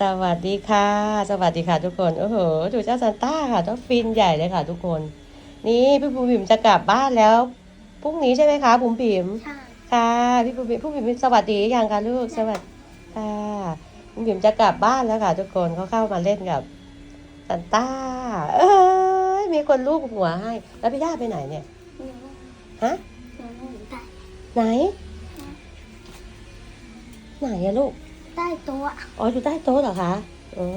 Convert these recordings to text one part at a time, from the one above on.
สวัสดีค่ะ สวัสดีค่ะทุกคนโอ้โหดูเจ้าซันต้าค่ะเจ้าฟินใหญ่เลยค่ะทุกคน นี่พี่บุ๋มบิ๋มจะกลับบ้านแล้วพรุ่งนี้ใช่ไหมคะบุ๋มบิ๋มใช่ค่ะพี่บุ๋มบิ๋มพี่บุ๋มบิ๋มสวัสดีหรือยังคะลูกสวัสดีค่ะบุ๋มบิ๋มจะกลับบ้านแล้วค่ะ ทุกคนเขาเข้ามาเล่นกับซันต้าเอ้ยมีคนลูบหัวให้ แล้วพี่ด้าไปไหนเนี่ยหนูฮะหนูหนูได้ไหน ไหนอะลูก ได้โตัวอ๋ออยู่ใต้โต๊ะเหรอคะอ๋อ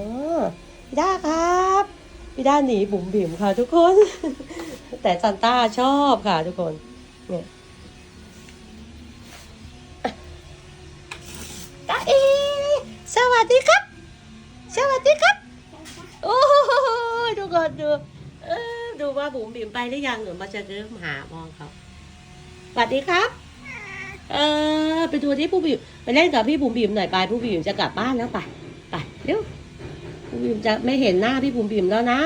พี่ด้าครับพี่ด้าหนีบุ๋มบิ๋มค่ะทุกคน แต่ซันต้าชอบค่ะทุกคนเนี่ยตาเอสวัสดีครับ สวัสดีครับ โอ้ยทุกคนดูเออดูว่าบุ๋มบิ๋มไปหรือยังหรือมาจะเริ่มหามองเขาสวัสดีครับ เออไปดูที่ผู้บิ๋มไปเล่นกับพี่บุ๋มบิ๋มหน่อยไปผู้บิ๋มจะกลับบ้านแล้วไปไปเร็วผู้บิ๋มจะไม่เห็นหน้าพี่บุ๋มบิ๋มแล้วนะ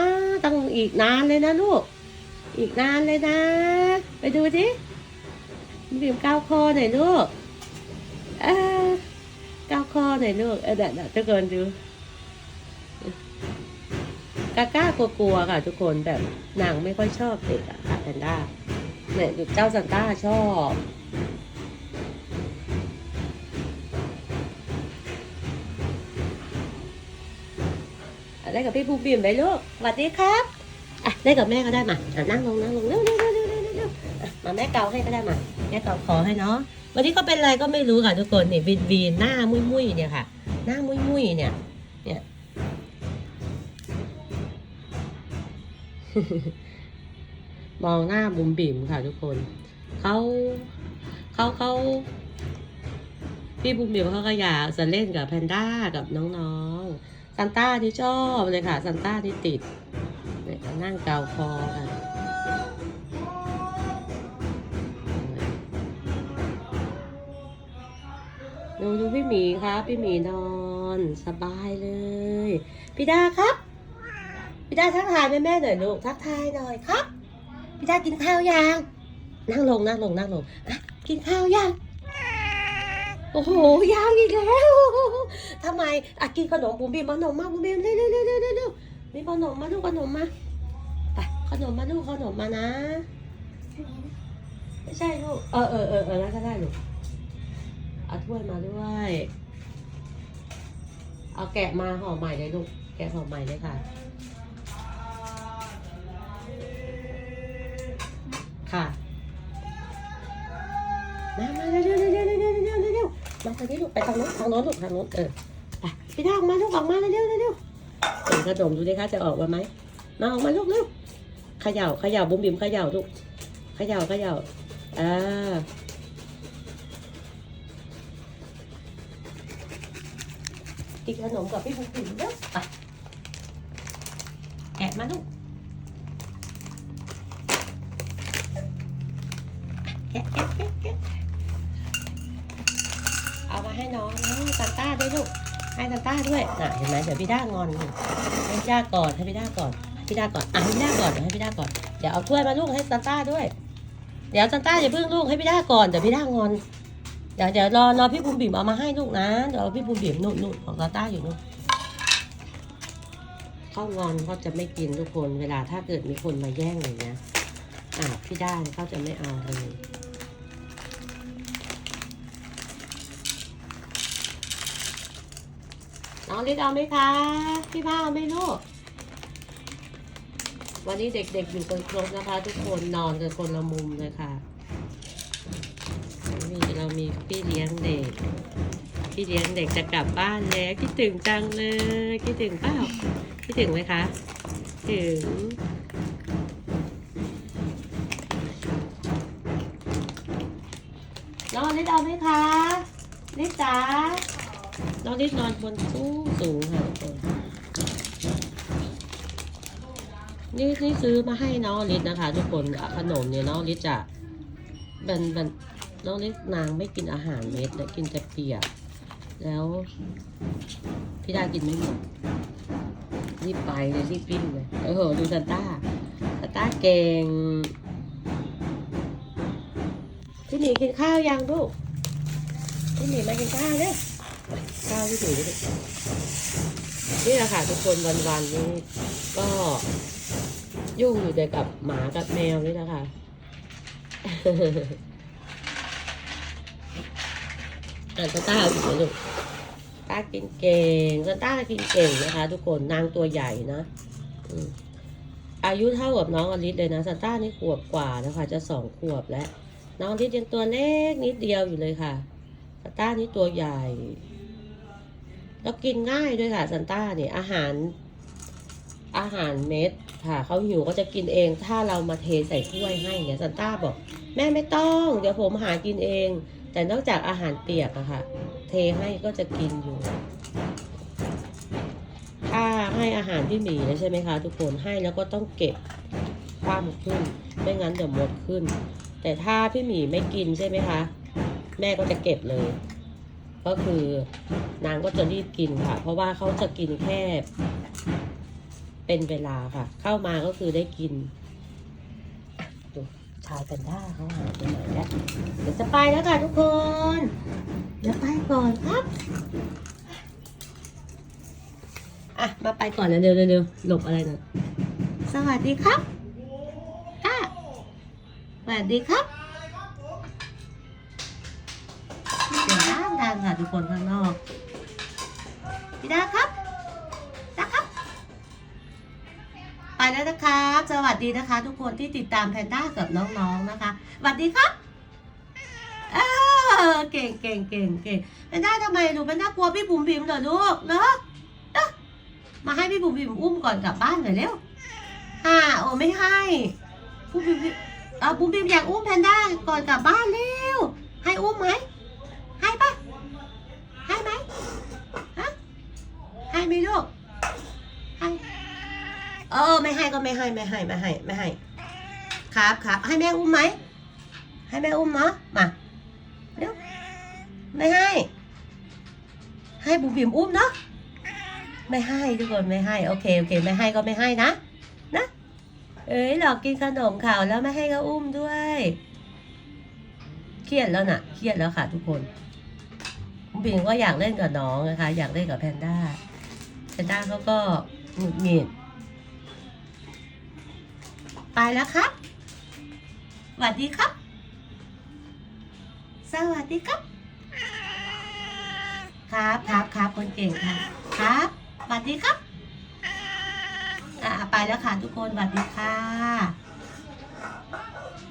ต้องอีกนานเลยนะลูก อีกนานเลยนะ ไปดูสิบุ๋มบิ๋มก้าวคอหน่อยลูกเออก้าวคอหน่อยลูกเออเดี๋ยวเดี๋ยวทุกคนดูกล้ากล้ากลัวๆค่ะ ทุกคนแบบนางไม่ค่อยชอบเด็กอะค่ะแพนด้าเนี่ยเจ้าซันต้าชอบ เล่นกับพี่บูมบิมเลยลูกสวัสดีครับอะเล่นกับแม่ก็ได้มาอะนั่งลงนั่งลงเร็วเร็วเร็วเร็วเร็วเร็วอะมาแม่เกาให้ก็ได้มาแม่เกาคอให้เนาะวันนี้เขาเป็นอะไรก็ไม่รู้ค่ะทุกคนนี่วีนวีนหน้ามุ้ยมุ้ยเนี่ยค่ะ หน้ามุ้ยมุ้ยเนี่ยเนี่ยมองหน้าบุ๋มบิ๋มค่ะทุกคนเขาเขาเขาพี่บุ๋มบิ๋มเขาก็อยากจะเล่นกับแพนด้ากับน้องๆ ซันต้าที่ชอบเลยค่ะซันต้าที่ติดเนี่ยนั่งเกาคอค่ะดูดูพี่หมีครับพี่หมีนอนสบายเลยพี่ดาครับพี่ดาทักทายแม่แม่หน่อยลูกทักทายหน่อยครับพี่ดากินข้าวยังนั่งลงนั่งลงนั่งลงกินข้าวยังโอ้โหยังอีกแล้ว ทำไมอะกินขนมบุ๋มบีมขนมมาบุ๋มบีมเร็วเร็วเร็วเร็วเร็วเร็วมีขนมมาลูกขนมมาไปขนมมาลูกขนมมานะไม่ใช่ลูกเออเออเออเออแล้วก็ได้ลูกเอาถ้วยมาด้วย เอาแกะมาห่อใหม่เลยลูกแกะห่อใหม่เลยค่ะ มาทางนี้ลูกไปทางโน้นทางโน้นลูกทางโน้นเออไปพี่ดาออกมาลูกออกมาเร็วเร็วเร็วเร็วเห็นขนมดูดิคะจะออกมาไหมมาออกมาลูกเร็วเขย่าเขย่าบุ๋มบิ๋มเขย่าลูกเขย่าเขย่าอ่ากินขนมกับพี่บุ๋มบิ๋มเร็วไปแกะมาลูกแกะแกะแกะแกะ เอามาให้น้องน้องซันต้าด้วยลูก ให้ซันต้าด้วยน่ะเห็นไหมเดี๋ยวพี่ด้างอนให้พี่ด้าก่อนให้พี่ด้าก่อนพี่ด้าก่อนอะให้พี่ด้าก่อนเดี๋ยวให้พี่ด้าก่อนเดี๋ยวเอาถ้วยมาลูกให้ซันต้าด้วย เดี๋ยวซันต้าอย่าเพิ่งลูกให้พี่ด้าก่อนเดี๋ยวพี่ด้างอน เดี๋ยวเดี๋ยวรอรอพี่บุ๋มบิ๋มเอามาให้ลูกนะเดี๋ยวพี่บุ๋มบิ๋มนู่นนู่นของซันต้าอยู่นู่นเขางอนเขาจะไม่กินทุกคน เวลาถ้าเกิดมีคนมาแย่งอย่างเงี้ยอะพี่ด้านเขาจะไม่เอาเลย น้องลิศเอาไหมคะ พี่พ้าเอาไหมลูก วันนี้เด็กๆอยู่กันครบนะคะ ทุกคนนอนกันคนละมุมเลยค่ะนี่เรามีพี่เลี้ยงเด็ก พี่เลี้ยงเด็กจะกลับบ้านแล้วคิดถึงจังเลยคิดถึงเปล่าคิดถึงไหมคะถึงน้องลิศเอาไหมคะลิศจ๋า น้องนิดนอนบนสูงสูงค่ะทุกคนนี่นี่ซื้อมาให้น้องลิศนะคะ ทุกคนขนมเนี่ยน้องลิศจะบันบันน้องลิศนางไม่กินอาหารเม็ดนะกินแต่เปียก แล้วพี่ดากินไม่หมดรีบไปเลยรีบวิ่งเลยโอ้โหดูซันต้าซันต้าเก่งพี่หมีกินข้าวยังลูกพี่หมีมากินข้าวเนี่ย ข้าวที่ถือนี่แหละค่ะทุกคนวันๆนี้ก็ยุ่งอยู่แต่กับหมากับแมวนี่แหละค่ะอ่านตาต้าเอาอีกไหมลูกต้ากินเก่งตาต้ากินเก่งนะคะ ทุกคนนางตัวใหญ่นะอืมอายุเท่ากับน้องอลิสเลยนะซันต้านี่ขวบกว่านะคะ จะสองขวบแล้ว น้องอลิสยังตัวเล็กนิดเดียวอยู่เลยค่ะซันต้านี่ตัวใหญ่ แล้วกินง่ายด้วยค่ะซันต้าเนี่ยอาหารอาหารเม็ดค่ะเขาหิวก็จะกินเอง ถ้าเรามาเทใส่ถ้วยให้เนี่ยซันต้าบอก แม่ไม่ต้อง เดี๋ยวผมหากินเอง แต่นอกจากอาหารเปียกอะค่ะ เทให้ก็จะกินอยู่ถ้าให้อาหารพี่หมีนะใช่ไหมคะ ทุกคนให้แล้วก็ต้องเก็บความขึ้น ไม่งั้นเดี๋ยวหมดขึ้น แต่ถ้าพี่หมีไม่กินใช่ไหมคะ แม่ก็จะเก็บเลย ก็คือนางก็จะรีบกินค่ะ เพราะว่าเขาจะกินแค่เป็นเวลาค่ะ เข้ามาก็คือได้กินดูชายแพนด้าเขาหายไปไหนแล้วเดี๋ยวจะไปแล้วค่ะทุกคน เดี๋ยวไปก่อนครับอะมาไปก่อนนะเร็วเร็วเร็วหลบอะไรหน่อยสวัสดีครับค่ะสวัสดีครับ ค่ะทุกคนข้างนอกพี่ดาครับดาครับ ไปแล้วนะครับ สวัสดีนะคะ ทุกคนที่ติดตามแพนด้ากับน้องๆนะคะสวัสดีครับเก่งเก่งเก่งเก่งแพนด้าทำไมหนูแพนด้ากลัวพี่บุ๋มบิ๋มเหรอลูกเนอะมาให้พี่บุ๋มบิ๋มอุ้มก่อนกลับบ้านหน่อยเร็วฮ่าโอ้ไม่ให้บุ๋มบิ๋มเออบุ๋มบิ๋มอยากอุ้มแพนด้าก่อนกลับบ้านเร็วให้อุ้มไหม ออไม่ให้ก็ไม่ให้ไม่ให้ไม่ให้ไม่ให้ ครับครับให้แม่อุ้มไหมให้แม่อุ้มเนาะมาเร็วไม่ให้ ให้บุ๋มบิ๋มอุ้มเนาะไม่ให้ทุกคนไม่ให้โอเคโอเค ไม่ให้ก็ไม่ให้นะนะเอ้ยหลอกกินขนมข่าวแล้วไม่ให้ก็อุ้มด้วยเครียดแล้วน่ะเครียดแล้วค่ะ ทุกคนบิงก็อยากเล่นกับน้องนะคะ อยากเล่นกับแพนด้าแพนด้าเขาก็หงุดหงิด ไปแล้วครับสวัสดีครับ สวัสดีครับ ครับครับครับคนเก่งค่ะ ครับสวัสดีครับ อ่าไปแล้วค่ะทุกคนสวัสดีค่ะ